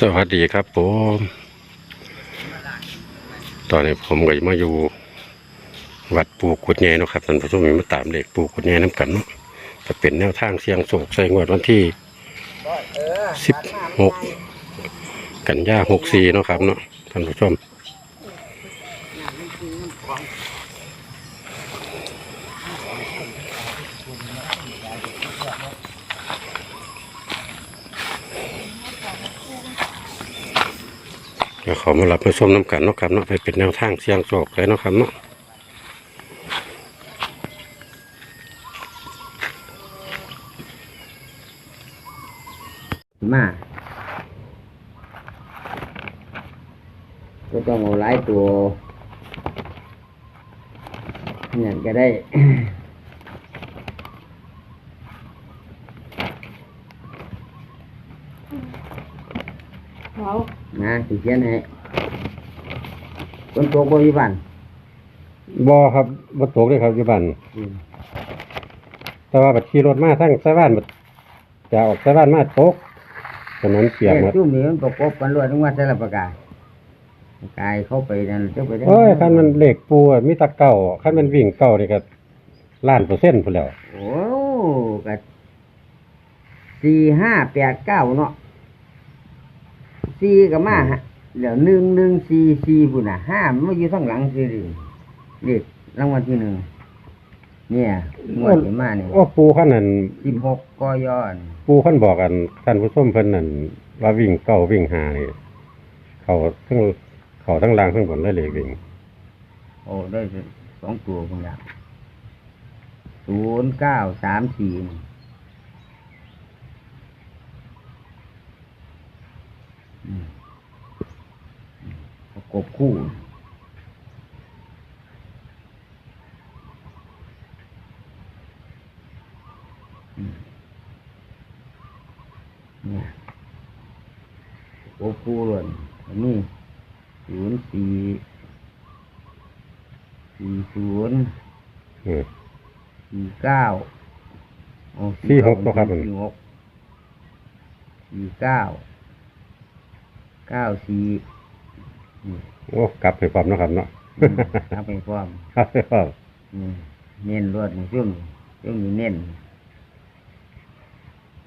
สวัสดีครับผม ตอนนี้ผมก็มาอยู่ วัดปูกุดแง่เนาะครับท่านผู้ชมมีมาตามเลขปูกุดแง่น้ำกันเนาะจะเป็นแนวทางเสียงโศกใส่งวดวันที่สิบหกกันยาหกสี่เนาะครับเนาะท่านผู้ชม เดี๋ยวเขามารับมาชมน้ำกันเนาะครับเนาะไปเป็นแนวทางเสียงโศกเลยเนาะครับเนาะมาก็ต้องเอาหลายตัวเนี่ยก็ได้เขา นะสิเขียนให้คนตัวบ่อยู่บ้านบอครับบตกเลยครับอยู่บ้านอืมแต่ว่าบัดขี่รถมาทั้งสะบ้านบัดจะออกสะบ้านมาตกถนนเปียกหมดจุ่มนี่มันประกบกันรวดทั้งว่าแต่ละประกาศประกายเข้าไปนั่นเจ้าไปได้โอ้ยคันมันเหล็กปูอะมีแตะเก่าคันมันวิ่งเก่านี่ก็ล้านเปอร์เซ็นต์พุ่นแล้ว โอ้ก็สี่ห้าแปดเก้าเนาะ สี่ก็มาฮะเดี๋ยวหนึ่งหนึ่งสี่สี่พุ่นน่ะห้ามันมาอยู่ข้างหลังสิดิเด็กรางวัลที่หนึ่งเนี่ยงวดที่มาเนี่ยโอ้ปูคันนั้นสิบหกกยอนปูคันบอกกันท่านผู้ชมเพิ่นนั่นว่าวิ่งเก่าวิ่งหานี่เขาทั้งเขาทั้งล่างทั้งบนเลยเลยวิ่ง โอ้ได้สองตัวคุณละศูนย์เก้าสามสี่อืมประก บคู่อืมเนี่ยโอ้คู่เลยอันนี้ศูนย์สี่สี่ศูนย์อืม สี่เก้าโอ้สี่หกเนอะครับ สี่หกสี่เก้าเก้าสี่ อืมโอ้กลับไปความเนาะครับเนาะอืมเอาไปพร้อมครับไปความอืมเน้นรวดในช่วงช่วงนี้เน้น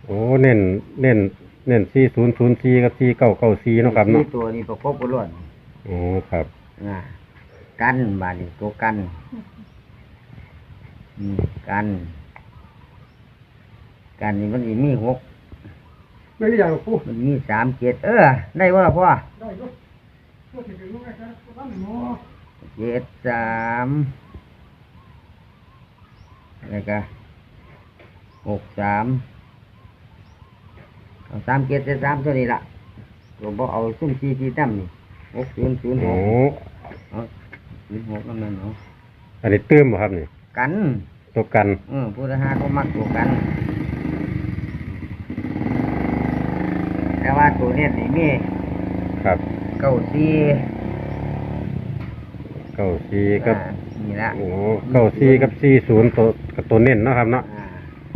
โอ้เน้นเน้นเน้นสี่ศูนย์ศูนย์สี่กับสี่เก้าเก้าสี่เนาะครับเนาะสี่ตัวนี้ประกบกันรวดโอ้ครับอ่ากันบาดนี้ตัวกันอืมกัน กันนี่มันสิมีหกไม่ได้อย่างปูมันมีสามเจ็ดเออ ได้ว่าพ่อ ได้ยกย เจ็ดสามอะไรกันหกสามเอาสามเจ็ดเจ็ดสามเท่านี้ละเราบอกเอาซุ่มซีซีตั้มนี่หกศูนย์ศูนย์หโอ้กเอาศูนย์หกนั่นนั่นเอาอันนี้ตื้มบ่ครับนี่กันตัวกันเออผู้ทหารเขามักตัวกัน แต่ว่าตัวเนี้ยนี่มีครับ เก้าซีเก้าสี่กับอ่านี่ละโอ้เก้าสี่กับสี่ศูนย์ตัวกับตัวเน้นเนาะครับเนาะอ่า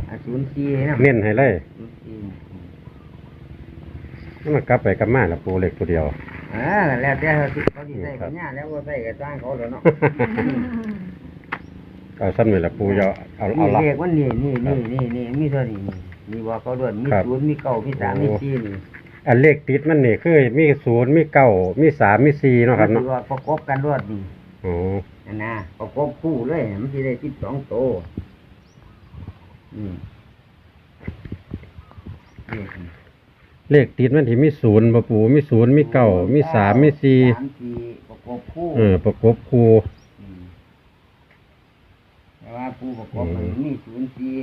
อ่าศูนย์ซีนะเน้นให้เลยศูนย์ซีมันกลับไปกลับมาแล้วปูเล็กตัวเดียว อ่าแล้วแต่เขาสิเขาสิใส่ครักับญญาแล้วก็ใส่กับจ้างเขาแล้วเนาะ เอาซ้ำนี่แหละปูจะเอาเอานี่ละเรียกว่านี่นี่นี่นี่นี่มีเท่านี้นี่มีว่าเขาด้วยมีครับศูนย์มีเก้ามีสามมีโอ้ สี่นี่ อันเลขติดมันนี่คือมีศูนย์มีเก้ามีสามมีสี่เนาะครับมัเนาะสิว่าประกบกันรวดนี่โอ้นั่นนะประกบคู่เลยมันสิได้สิบสองโตวอืมนี่เลขติดมันที่มีศูนย์บ่ปูมีศูนย์มีเก้ามีสามมีสี่สามสี่ประกบคู่เออประกบคูมแต่ว่าผู้ประกอบมันมีศูนย์สี่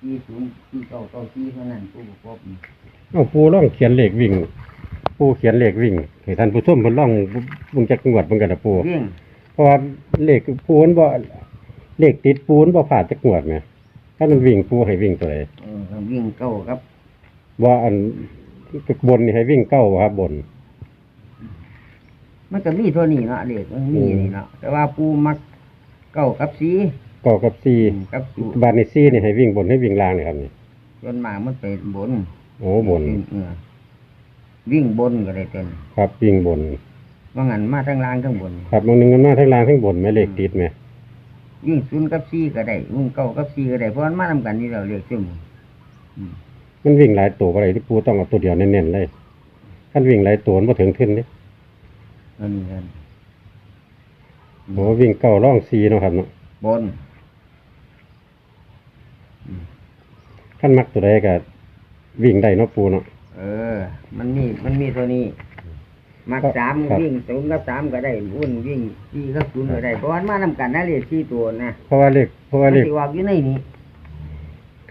สี่ศูนย์สี่เก้าเก้าสี่เท่านั้นผู้ประกอบนี่ เอาปูล่องเขียนเลขวิ่ง ปูเขียนเลขวิ่งให้ท่านผู้ชมเพิ่นล่องเบิ่งจักงวดเบิ่งกันนะปูวิ่งเพราะว่าเลขปูนบ่เลขติดปูนบ่ผ่านจักงวดแหมถ้ามันวิ่งปูให้วิ่งตัวใดเออก็วิ่งเก้าครับว่าอันบนนี่ให้วิ่งเก้าบ่ครับบน มันก็มีเท่านี้เนาะเด็กมันมีอืมนี่เนาะแต่ว่าปูมักเก้ากับสีเก้ากับสี่กับสูบานนี่สี่นี่ให้วิ่งบนให้วิ่งล่างนี่ครับนี่จนมากมันเป็นบน โอ้บนเออวิ่งบนก็ได้เต็นครับวิ่งบน ว่างั้นมาทั้งล่างทั้งบน ครับบางหนึงมันมาทั้งล่างทั้งบนแม่เลขติดไหมวิ่งศูนย์กับสี่ก็ได้วิ่งเก้ากับสี่ก็ได้เพราะมันมาทำกันนี่เราเรียกซึ่งอืมมันวิ่งหลายตัวอะไรที่ปูต้องเอาตัวเดียวเน้นๆเลยท่านวิ่งหลายตัวมันบ่ถึงขึ้นนี่อันนี้กันโอ้วิ่งเก้าร่องซีเนาะครับเนาะบนขั้นมักตัวใดก็ วิ่งได้เนาะปูเนาะ เออ มันมีมันมีตัวนี้มักครับสามครับ วิ่งศูนย์กับสามก็ได้วุ่นวิ่งสี่กับศูนย์ก็ได้เพราะมันมาทำกันนะเรียกสี่ตัวนะเพราะว่าเลขเพราะว่าเลขมันสิออกอยู่ในนี้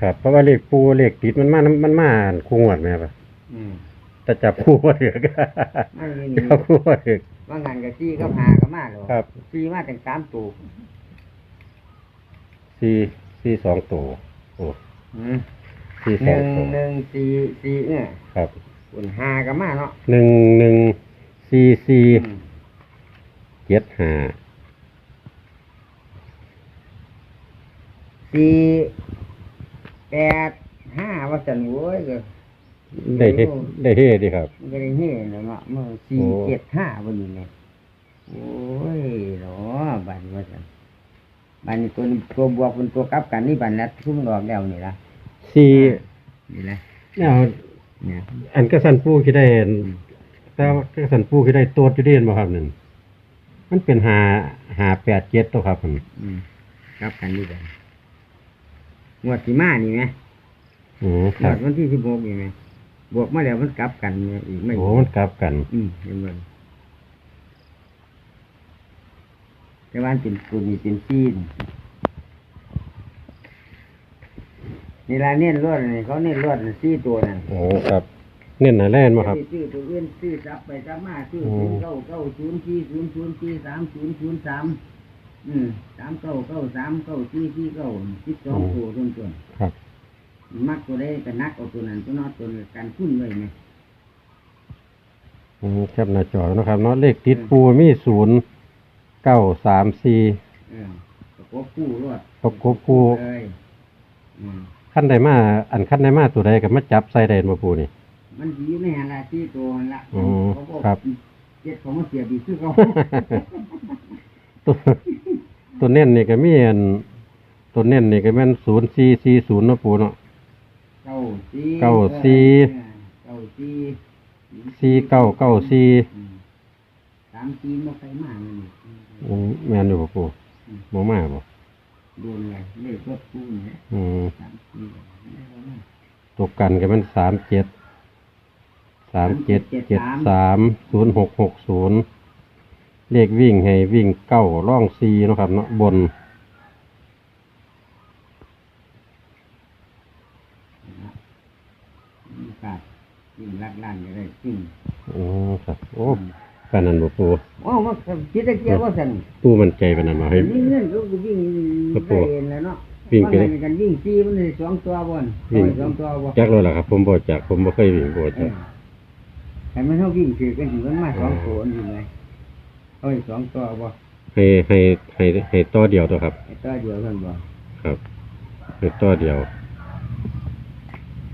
ครับ เพราะว่าเลขปูเลขติดมันมามันมาคู่งวดแม่ปะอืมแต่จับคู่บ่ถือกมันอยู่นี่จับคู่บ่ถือกว่างานกับสี่กับหากับมาหรอครับ สี่มาถึงสามตัวสี่สี่สองตัวโอ้อืม สี่หสองนึ่งตัวหนึ่งสี่สี่เนี่ยครับอุ่นหากับมาเนาะหนึ่งหนึ่งสี่สี่อืมเจ็ดห้าสี่แปดห้าว่าสันโว้ยก็ ได้เฮ็ดได้เฮ็ดดีครับ มันก็ได้เฮ้เนาะเมื่อสี่โอ้ เจ็ดห้าวันนี้เนี่ยโอ้ยเหรอบันว่าสันบันนี้ตัวนี้ตัวบวกเป็นตัวกลับกันนี่บันแล้วทุ่มดอกแล้วนี่ละ สี่นี่ละเนี่ยเนี่ยอันกระสันปูคิดได้อันแต่ว่ากระสันปูคิดได้ตัวจุดเด่นบ่ครับนั่นมันเป็นหาหาแปดเจ็ดตัวครับมันอืมกลับกันนี่บันงวดที่มานี่ไหมโอ้คงรัวบดวันที่สิบหกนี่ไหมบวกมาแล้วมันกลับกันเนี่ยอีกไม่โอ้มันกลับกัน อืมเห็นไหมแต่ว่ามันเป็นตัวนี้เป็นซีน นี่ละเน้นรวดนี่เขาเน้นรวดนี่ซี่ตัวนั่นโอ้ครับ เน้นหนาแล่นมาครับ ซื้อตัวอื่นซื้อซับไปซับมาซื้อโอ้ ศูนย์เก้าเก้าศูนย์สี่ศูนย์ศูนย์สี่สามศูนย์ศูนย์สามอืมสามเก้าเก้าสามเก้าสี่สี่เก้าสิบสองตัวต้นต้นครับ ๆมักตัวใดก็นักเอาตัวนั้นตัวนอตัวนี้การคุ้นไว้ไหมอืมแคปหน้าจอแล้วนะครับเนาะเลขติดปูมีศูนย์เก้าสามสี่เออประกบคู่รวดประกบคู่เลยอืม ขั้นใดมาอันขั้นใดมาตัวใดก็มาจับใส่ได้มาปูนี่ มันดีไม่หันละที่ตัวนั่นละอ๋อเขาบอกครับ เจ็ดของมันเสียดีคือเขาตัวตัวเน้นนี่ก็มีอันตัวเน้นนี่ก็แม่นศูนย์สี่สี่ศูนย์เนาะปูเนาะ เก้าสี่เก้าสี่เออเก้าสี่สี่เก้าเก้าสี่อืมสามสี่มาใส่มาเลยนี่อืมแม่นอยู่บ่ปูบ่มาบ่ โดนเลยเลขรถคู่เนี่ยอืมสามสี่ไม่เอามาตัวกันก็มันสามเจ็ดสามเจ็ดเจ็ดสามศูนย์หกหกศูนย์เลขวิ่งให้วิ่งเก้าร่องซีเนาะครับเนาะบน มีโอกาสยิ่งลักล้านก็ได้จริงอ๋อครับโอ้ ปานนั้นบ่ปูโอ้มันคิดได้เกี่ยวว่าสันปูมันใจปานนั้นบ่ให้ วิ่งเงินก็วิ่งครับได้ผมเองแล้วเนาะวิ่งไปว่าไงกันวิ่งซีมันเลยสองตัวบนวิ่งสองตัวบนจักเลยล่ะครับผมบ่จักผมบ่เคยวิ่งบ่เอจักอแต่มันเท่าวิ่งถือกันถือมันมาสองตัวอยู่ไหมเอ้ยสองตัวบ่ให้ให้ให้ให้ต่อเดียวตัวครับ ไอ้ตัวเดียวกันบ่ครับให้ต่อเดียว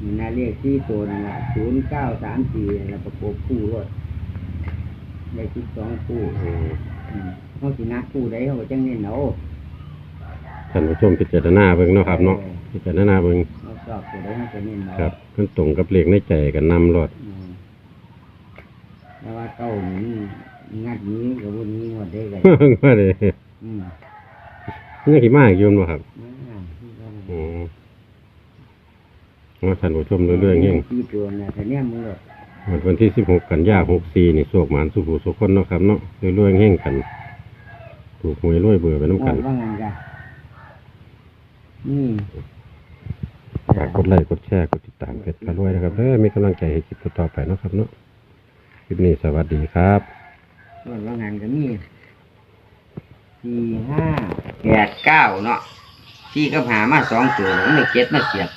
มีนาเลขที่ตัวนั่นละศูนย์เก้าสามสี่แล้วประกบคู่รถ ได้สิบสองคู่อืมอืมเขาสินักคู่ได้เขาก็จังเน้นเอาท่านผู้ชมพิจารณาเบิ่งเนาะครับเนาะพิจารณาเบิ่งเขาชอบตัวได้เขาจะเน้นเอาครับมันตรงกับเลขในใจกันนำรถอืมแต่ว่าเก้านี่งัดนี้กับวันนี้หมดได้เลยว่าเลยอืมยังสิมาอีกอยู่บ่ครับอ่าอ๋อว่าท่านผู้ชมเรื่อยๆเงี้ยที่ตัวน่ะแต่เนี้ยมึงหรอก วันที่16กันยา64นี่โศกหมานสุขูสุขคนเนาะครับเนาะเรื่อยๆเงี้ยกัน ถูกหวยรวยเบื่อไปน้ำกันว่าไงกันนี่ฝากกดไลค์กดแชร์กดติดตามเพจพารวยนะครับเด้อมีกำลังใจให้คลิปต่อๆไปเนาะครับเนาะคลิปนี้สวัสดีครับส่วนว่างานก็มีสี่ห้าแปดเก้าเนาะสี่ก็หามาสองตัวมันไม่เก็ดมาเสียบ